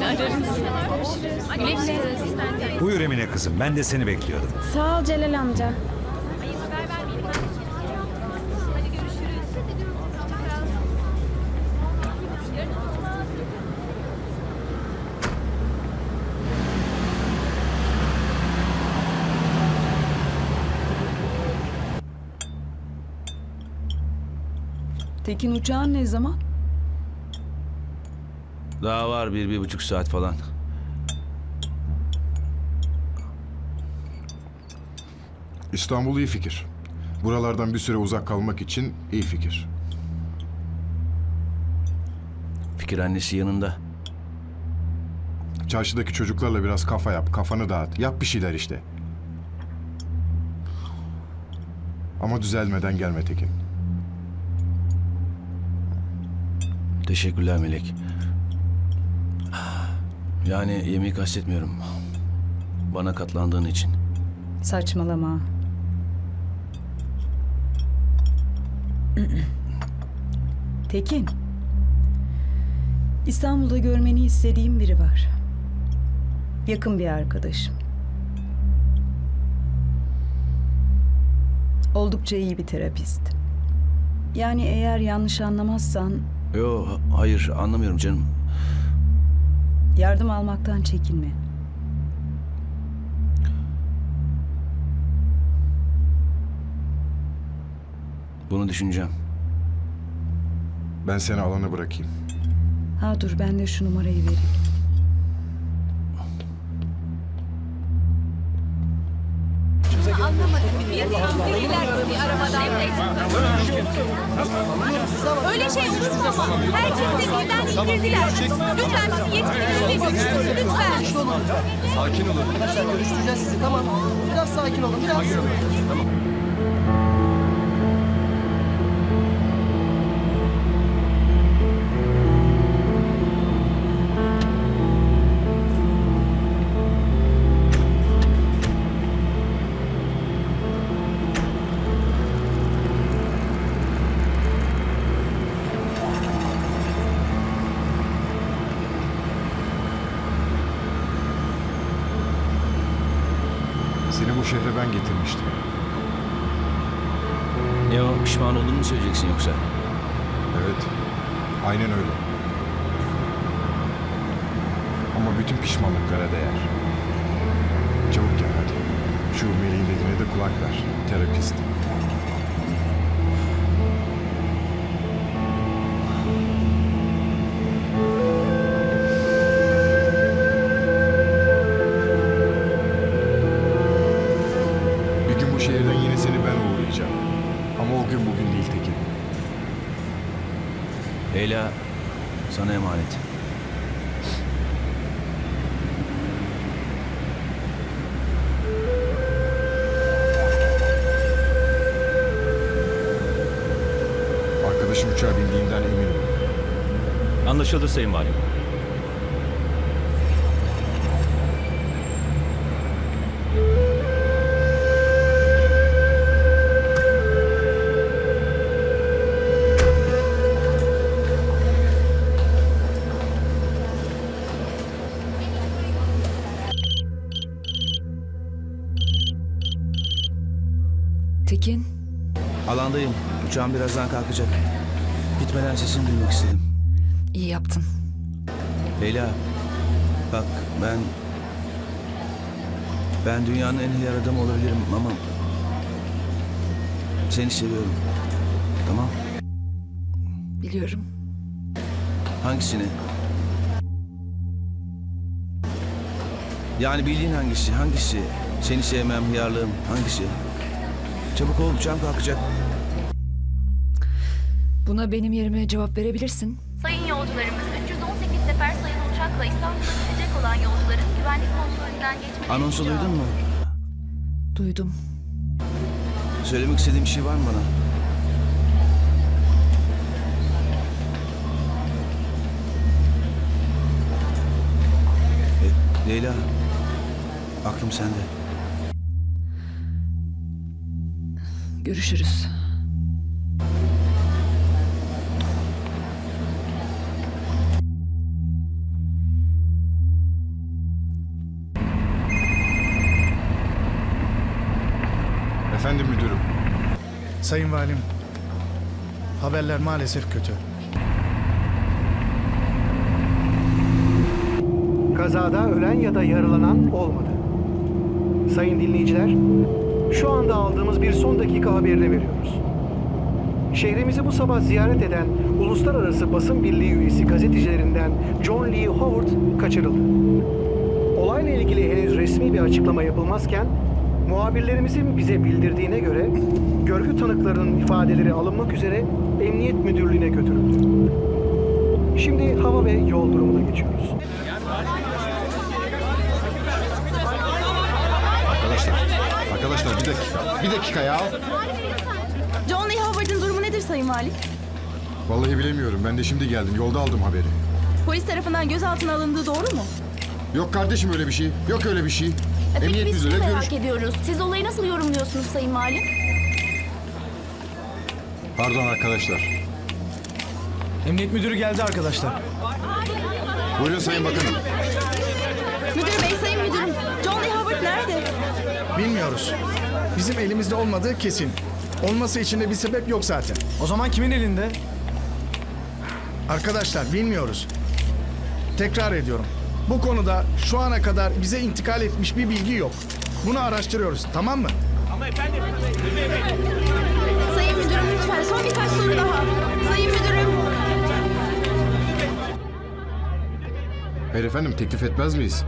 Tabii ararız. Güle güle. Buyur Emine kızım ben de seni bekliyordum. Sağ ol Celal amca. Tekin uçağın ne zaman? Daha var bir, bir buçuk saat falan. İstanbul iyi fikir. Buralardan bir süre uzak kalmak için iyi fikir. Fikir annesi yanında. Çarşıdaki çocuklarla biraz kafa yap, kafanı dağıt. Yap bir şeyler işte. Ama düzelmeden gelme Tekin. Teşekkürler Melek. Yani yemeği kastetmiyorum. Bana katlandığın için. Saçmalama. Tekin. İstanbul'da görmeni istediğim biri var. Yakın bir arkadaşım. Oldukça iyi bir terapist. Yani eğer yanlış anlamazsan Yo, hayır anlamıyorum canım. Yardım almaktan çekinme. Bunu düşüneceğim. Ben seni alana bırakayım. Ha dur ben de şu numarayı vereyim. Öyle şey olur mu ama? Herkes de birden indirdiler. Lütfen bizi yetkililerine görüşürüz. Lütfen. Arkadaşlar görüştüreceğiz sizi tamam. Biraz sakin olun biraz. Seni şehre ben getirmiştim. Ne o pişman olduğunu mu söyleyeceksin yoksa? Evet. Aynen öyle. Ama bütün pişmanlıklara değer. Çabuk gel hadi. Şu meleğin dediğine de kulak ver. Terapist. Şehirden yine seni ben uğurlayacağım. Ama o gün bugün değil Tekin. Leyla sana emanet. Arkadaşım uçağa bindiğinden eminim. Anlaşıldı Sayın Valim. Tekin. Alandayım. Uçağım birazdan kalkacak. Gitmeden sesini duymak istedim. iyi yaptın. Leyla, bak ben... Ben dünyanın en iyi adamı olabilirim ama... Seni seviyorum. Tamam. Biliyorum. Hangisini? Yani bildiğin hangisi? Hangisi? Seni sevmem, hıyarlığım. Hangisi? Çabuk ol, uçağım kalkacak. Buna benim yerime cevap verebilirsin. Sayın yolcularımız 318 sefer sayılı uçakla İstanbul'a gidecek olan yolcuların güvenlik kontrolünden geçmesi Anonsu duydun mu? Duydum. Söylemek istediğim bir şey var mı bana? E, Leyla, aklım sende. Görüşürüz. Efendim müdürüm. Sayın Valim, haberler maalesef kötü. Kazada ölen ya da yaralanan olmadı. Sayın dinleyiciler, şu anda aldığımız bir son dakika haberini veriyoruz. Şehrimizi bu sabah ziyaret eden Uluslararası Basın Birliği üyesi gazetecilerinden John Lee Howard kaçırıldı. Olayla ilgili henüz resmi bir açıklama yapılmazken, muhabirlerimizin bize bildirdiğine göre görgü tanıklarının ifadeleri alınmak üzere Emniyet Müdürlüğü'ne götürüldü. Şimdi hava ve yol durumuna geçiyoruz. Bir dakika. Bir dakika ya. John Lee Howard'ın durumu nedir Sayın Valim? Vallahi bilemiyorum. Ben de şimdi geldim. Yolda aldım haberi. Polis tarafından gözaltına alındığı doğru mu? Yok kardeşim öyle bir şey. Yok öyle bir şey. Peki Emniyet biz müdürüyle şunu görüş... merak ediyoruz. Siz olayı nasıl yorumluyorsunuz Sayın Valim? Pardon arkadaşlar. Emniyet müdürü geldi arkadaşlar. Buyurun Sayın Bakanım. Müdür bey, sayın müdürüm. John Lee Howard nerede? Bilmiyoruz. Bizim elimizde olmadığı kesin. Olması için de bir sebep yok zaten. O zaman kimin elinde? Arkadaşlar bilmiyoruz. Tekrar ediyorum. Bu konuda şu ana kadar bize intikal etmiş bir bilgi yok. Bunu araştırıyoruz, tamam mı? Sayın müdürüm lütfen son birkaç soru daha. Sayın müdürüm. Hayır efendim teklif etmez miyiz?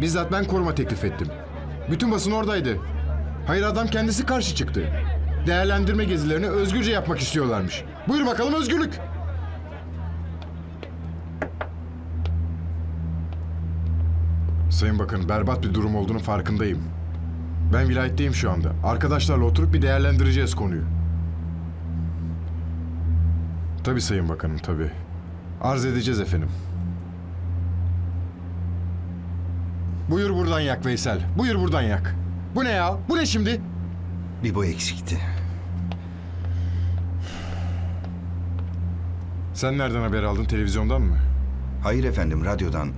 Bizzat ben koruma teklif ettim. Bütün basın oradaydı. Hayır adam kendisi karşı çıktı. Değerlendirme gezilerini özgürce yapmak istiyorlarmış. Buyur bakalım özgürlük. Sayın Bakın berbat bir durum olduğunu farkındayım. Ben vilayetteyim şu anda. Arkadaşlarla oturup bir değerlendireceğiz konuyu. Tabii Sayın Bakanım tabii. Arz edeceğiz efendim. Buyur buradan yak Veysel. Buyur buradan yak. Bu ne ya? Bu ne şimdi? Bir bu eksikti. Sen nereden haber aldın? Televizyondan mı? Hayır efendim radyodan.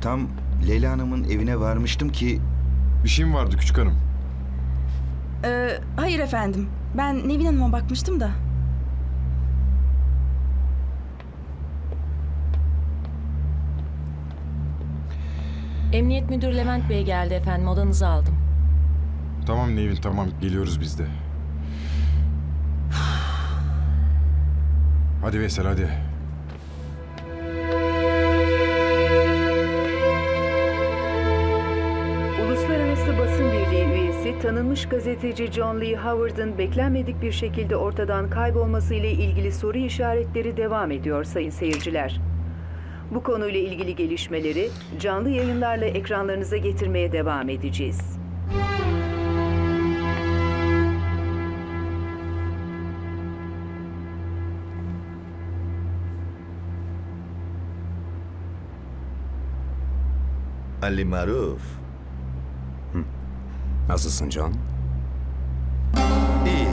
Tam Leyla Hanım'ın evine varmıştım ki Bir şeyim vardı küçük hanım. Ee, hayır efendim. Ben Nevin Hanım'a bakmıştım da. Emniyet Müdürü Levent Bey geldi efendim. Odanızı aldım. Tamam Nevin tamam geliyoruz biz de. Hadi Veysel hadi. Uluslararası Basın Birliği üyesi tanınmış gazeteci John Lee Howard'ın beklenmedik bir şekilde ortadan kaybolması ile ilgili soru işaretleri devam ediyor sayın seyirciler. Bu konuyla ilgili gelişmeleri canlı yayınlarla ekranlarınıza getirmeye devam edeceğiz. Ali Maruf. Nasılsın John? İyi.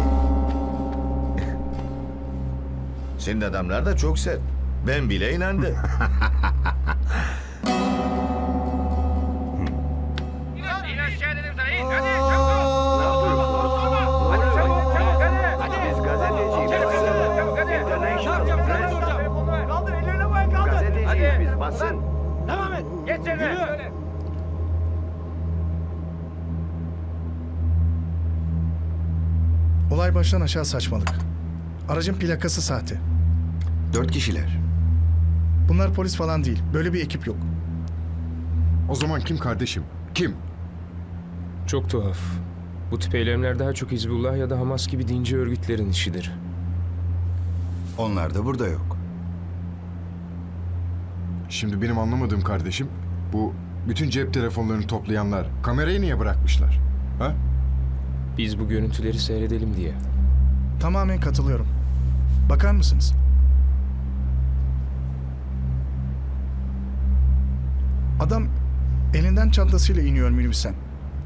Senin adamlar da çok sert. Ben bile inandı. Biz gazeteciyiz. International Press. Gazeteciyiz biz basın. Olay baştan aşağı saçmalık. Aracın plakası sahte. Dört kişiler. Bunlar polis falan değil. Böyle bir ekip yok. O zaman kim kardeşim? Kim? Çok tuhaf. Bu tip eylemler daha çok Hizbullah ya da Hamas gibi dinci örgütlerin işidir. Onlar da burada yok. Şimdi benim anlamadığım kardeşim bu bütün cep telefonlarını toplayanlar kamerayı niye bırakmışlar? Ha? Biz bu görüntüleri seyredelim diye. Tamamen katılıyorum. Bakar mısınız? Adam elinden çantasıyla iniyor minibüsten.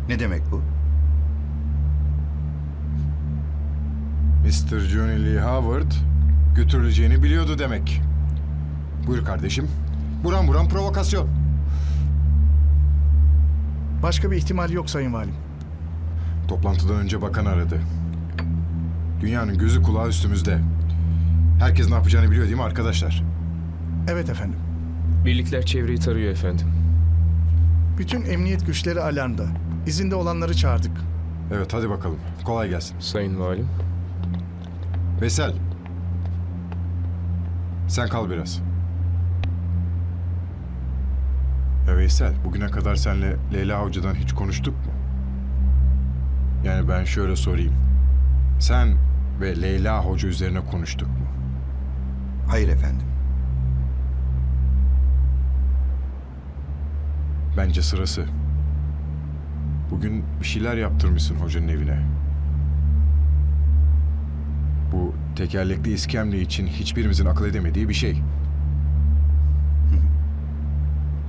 Ne demek bu? Mr. Johnny Lee Howard götürüleceğini biliyordu demek. Buyur kardeşim. Buram buram provokasyon. Başka bir ihtimal yok Sayın Valim. Toplantıdan önce bakan aradı. Dünyanın gözü kulağı üstümüzde. Herkes ne yapacağını biliyor değil mi arkadaşlar? Evet efendim. Birlikler çevreyi tarıyor efendim. Bütün emniyet güçleri alarmda. İzinde olanları çağırdık. Evet hadi bakalım. Kolay gelsin. Sayın Valim. Veysel. Sen kal biraz. Ya Veysel, bugüne kadar senle Leyla Hoca'dan hiç konuştuk mu? Yani ben şöyle sorayım. Sen ve Leyla Hoca üzerine konuştuk mu? Hayır efendim. Bence sırası. Bugün bir şeyler yaptırmışsın hocanın evine. Bu tekerlekli iskemle için hiçbirimizin akıl edemediği bir şey.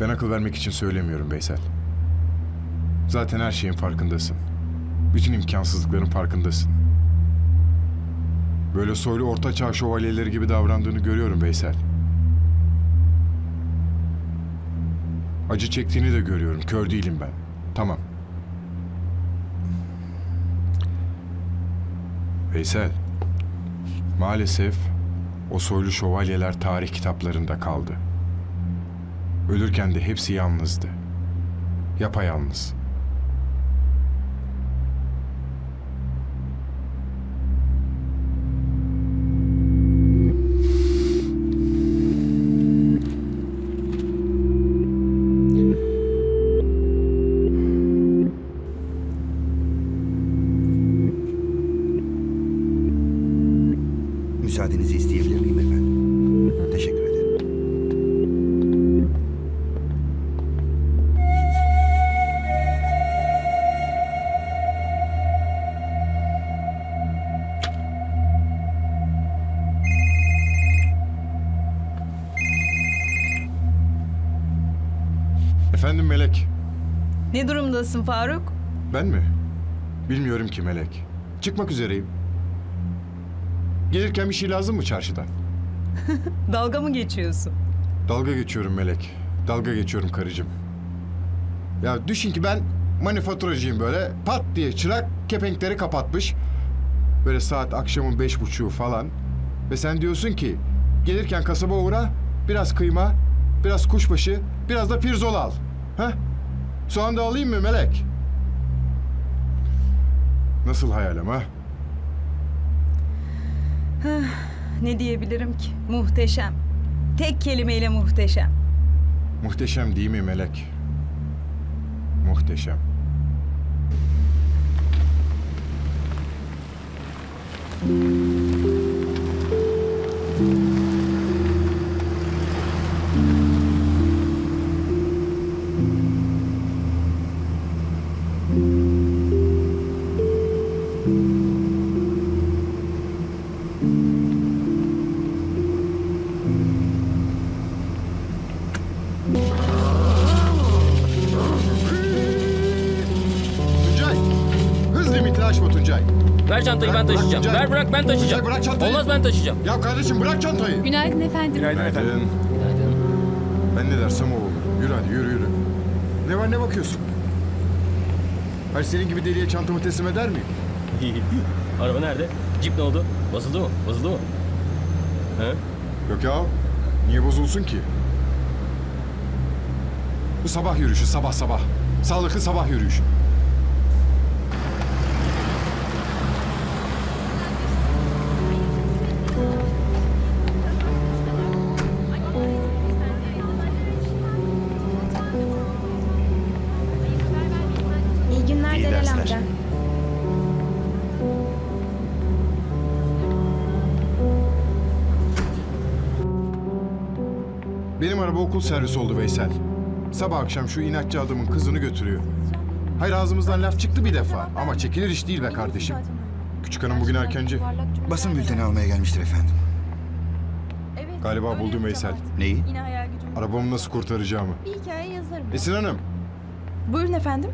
Ben akıl vermek için söylemiyorum Veysel. Zaten her şeyin farkındasın. Bütün imkansızlıkların farkındasın. Böyle soylu ortaçağ şövalyeleri gibi davrandığını görüyorum Veysel. Acı çektiğini de görüyorum. Kör değilim ben. Tamam. Veysel. Maalesef o soylu şövalyeler tarih kitaplarında kaldı. Ölürken de hepsi yalnızdı. Yapayalnız. Efendim Melek. Ne durumdasın Faruk? Ben mi? Bilmiyorum ki Melek. Çıkmak üzereyim. Gelirken bir şey lazım mı çarşıdan? Dalga mı geçiyorsun? Dalga geçiyorum Melek. Dalga geçiyorum karıcığım. Ya düşün ki ben manifaturacıyım böyle. Pat diye çırak kepenkleri kapatmış. Böyle saat akşamın beş buçuğu falan. Ve sen diyorsun ki gelirken kasaba uğra biraz kıyma, biraz kuşbaşı, biraz da pirzola al. Ha? Soğan da alayım mı Melek? Nasıl hayalim ha? Ne diyebilirim ki? Muhteşem. Tek kelimeyle muhteşem. Muhteşem değil mi Melek? Muhteşem. Tuncay! Hız limitini aşma Tuncay. Ver çantayı ben Bırak, taşıyacağım. bırak, Ver bırak ben taşıyacağım. Bırak çantayı. Olmaz ben taşıyacağım. Ya kardeşim bırak çantayı. Günaydın efendim. Günaydın. Ben ne dersem o olur. Yürü hadi yürü yürü. Ne var ne bakıyorsun? Hayır senin gibi deliye çantamı teslim eder miyim? Araba nerede? Cip ne oldu? Basıldı mı? Basıldı mı? He? Yok ya. Niye bozulsun ki? Bu sabah yürüyüşü sabah sabah. Sağlıklı sabah yürüyüşü. Okul servisi oldu Veysel. Sabah akşam şu inatçı adamın kızını götürüyor. Hayır ağzımızdan laf çıktı bir defa ama çekilir iş değil be kardeşim. Küçük hanım bugün erkenci. Basın bülteni almaya gelmiştir efendim. Galiba buldum Veysel. Neyi? Yine hayal gücüm. Arabamı nasıl kurtaracağımı. Bir hikaye yazarım. Esin Hanım Buyurun efendim.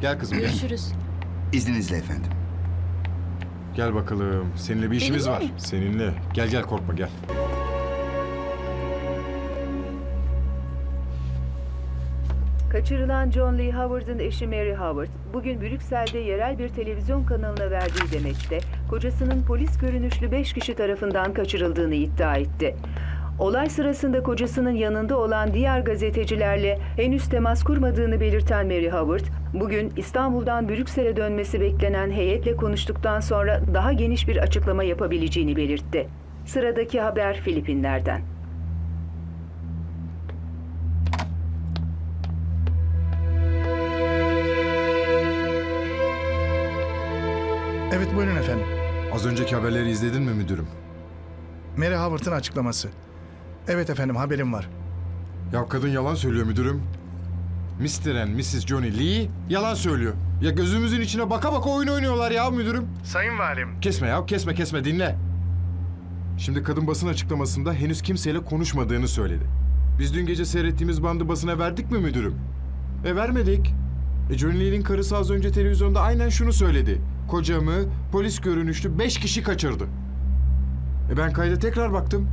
gel kızım gel. Görüşürüz. İzninizle efendim. Gel bakalım. Seninle bir işimiz Benimle var. mi? Seninle. Gel gel korkma gel. Kaçırılan John Lee Howard'ın eşi Mary Howard, bugün Brüksel'de yerel bir televizyon kanalına verdiği demeçte, kocasının polis görünüşlü beş kişi tarafından kaçırıldığını iddia etti. Olay sırasında kocasının yanında olan diğer gazetecilerle henüz temas kurmadığını belirten Mary Howard, bugün İstanbul'dan Brüksel'e dönmesi beklenen heyetle konuştuktan sonra daha geniş bir açıklama yapabileceğini belirtti. Sıradaki haber Filipinler'den. Evet buyurun efendim. Az önceki haberleri izledin mi müdürüm? Mary Howard'ın açıklaması. Evet efendim haberim var. Ya kadın yalan söylüyor müdürüm. Mr. and Mrs. Johnny Lee yalan söylüyor. Ya gözümüzün içine baka baka oyun oynuyorlar ya müdürüm. Sayın Valim. Kesme ya kesme kesme dinle. Şimdi kadın basın açıklamasında henüz kimseyle konuşmadığını söyledi. Biz dün gece seyrettiğimiz bandı basına verdik mi müdürüm? E vermedik. E Johnny Lee'nin karısı az önce televizyonda aynen şunu söyledi. Kocamı polis görünüşlü beş kişi kaçırdı. E ben kayda tekrar baktım.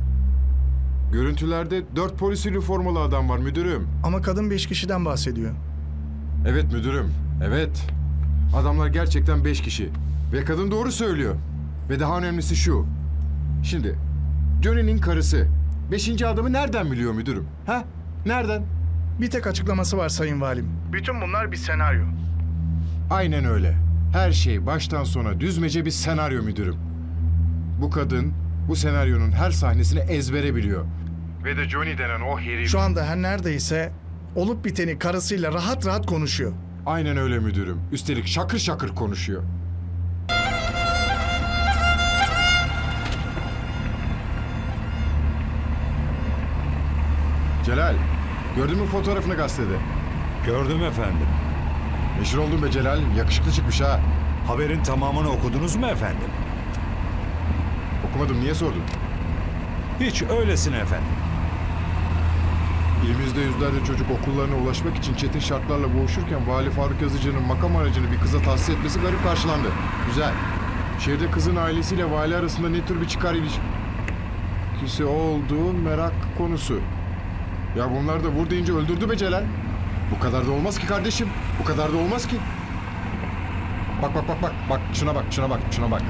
Görüntülerde dört polis üniformalı adam var müdürüm. Ama kadın beş kişiden bahsediyor. Evet müdürüm, evet. Adamlar gerçekten beş kişi. Ve kadın doğru söylüyor. Ve daha önemlisi şu. Şimdi, Johnny'nin karısı. Beşinci adamı nereden biliyor müdürüm? Ha? Nereden? Bir tek açıklaması var Sayın Valim. Bütün bunlar bir senaryo. Aynen öyle. Her şey baştan sona düzmece bir senaryo müdürüm. Bu kadın bu senaryonun her sahnesini ezbere biliyor. Ve de Johnny denen o herif... Şu anda her neredeyse olup biteni karısıyla rahat rahat konuşuyor. Aynen öyle müdürüm. Üstelik şakır şakır konuşuyor. Celal, gördün mü fotoğrafını gazetede? Gördüm efendim. Meşhur oldun be Celal, yakışıklı çıkmış ha. Haberin tamamını okudunuz mu efendim? Okumadım, niye sordun? Hiç öylesine efendim. İlimizde yüzlerce çocuk okullarına ulaşmak için çetin şartlarla boğuşurken Vali Faruk Yazıcı'nın makam aracını bir kıza tahsis etmesi garip karşılandı. Güzel. Şehirde kızın ailesiyle vali arasında ne tür bir çıkar ilişkisi olduğu merak konusu. Ya bunlar da vur deyince öldürdü be Celal. Bu kadar da olmaz ki kardeşim. Bu kadar da olmaz ki. Bak bak bak bak. Bak şuna bak şuna bak şuna bak.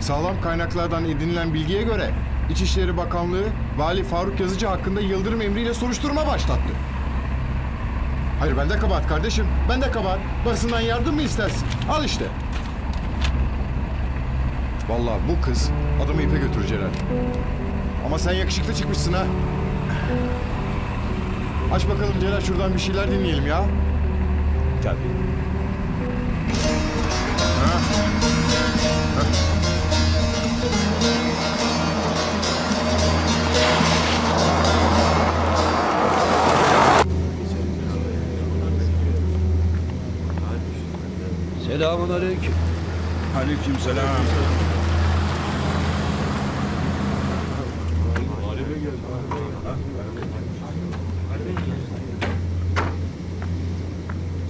Sağlam kaynaklardan edinilen bilgiye göre İçişleri Bakanlığı Vali Faruk Yazıcı hakkında yıldırım emriyle soruşturma başlattı. Hayır ben de kabahat kardeşim. Ben de kabahat. Basından yardım mı istersin? Al işte. Vallahi bu kız adamı ipe götür Celal. Ama sen yakışıklı çıkmışsın ha. Aç bakalım Celal şuradan bir şeyler dinleyelim ya. Tabii. Selamun aleyküm. Aleyküm selam.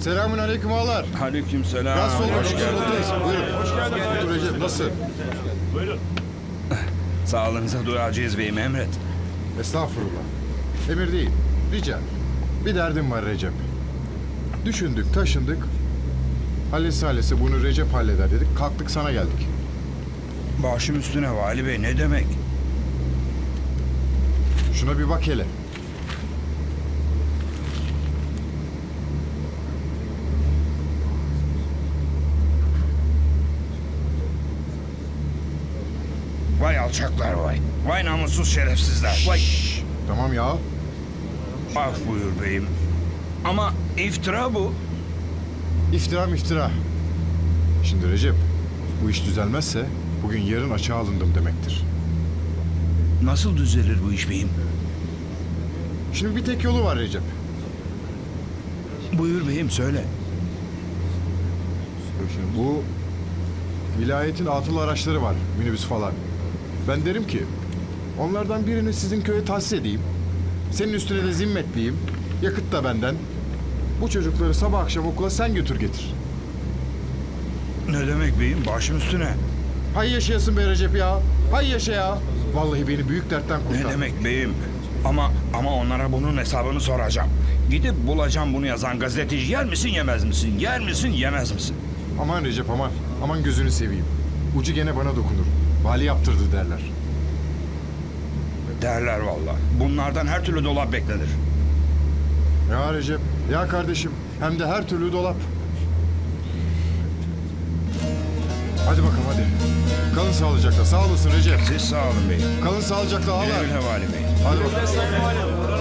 Selamun aleyküm ağalar. Aleyküm selam. Nasıl olmuş? Hoş geldiniz. Buyurun. Hoş geldin. Otur Recep. Nasıl? Sağlığınıza duacıyız beyim emret. Estağfurullah. Emir değil. Rica. Bir derdim var Recep. Düşündük, taşındık. Hallesi hallesi bunu Recep halleder dedik. Kalktık sana geldik. Başım üstüne vali bey ne demek? Şuna bir bak hele. Vay alçaklar vay. Vay namussuz şerefsizler. Vay. Tamam ya. Af buyur beyim. Ama iftira bu. İftira iftira. Şimdi Recep, bu iş düzelmezse bugün yarın açığa alındım demektir. Nasıl düzelir bu iş beyim? Şimdi bir tek yolu var Recep. Buyur beyim söyle. Şimdi bu vilayetin atıl araçları var, minibüs falan. Ben derim ki onlardan birini sizin köye tahsis edeyim. Senin üstüne de zimmetliyim. Yakıt da benden. Bu çocukları sabah akşam okula sen götür getir. Ne demek beyim başım üstüne. Hay yaşayasın be Recep ya. Hay yaşa ya. Vallahi beni büyük dertten kurtar. Ne demek beyim? Ama ama onlara bunun hesabını soracağım. Gidip bulacağım bunu yazan gazeteci yer misin yemez misin? Yer misin yemez misin? Aman Recep aman. Aman gözünü seveyim. Ucu gene bana dokunur. Vali yaptırdı derler. Derler valla. Bunlardan her türlü dolap beklenir. Ya Recep, ya kardeşim. Hem de her türlü dolap. Hadi bakalım hadi. Kalın sağlıcakla. Sağ olasın Recep. Siz sağ olun beyim. Kalın sağlıcakla. Güle güle vali bey. Hadi bakalım.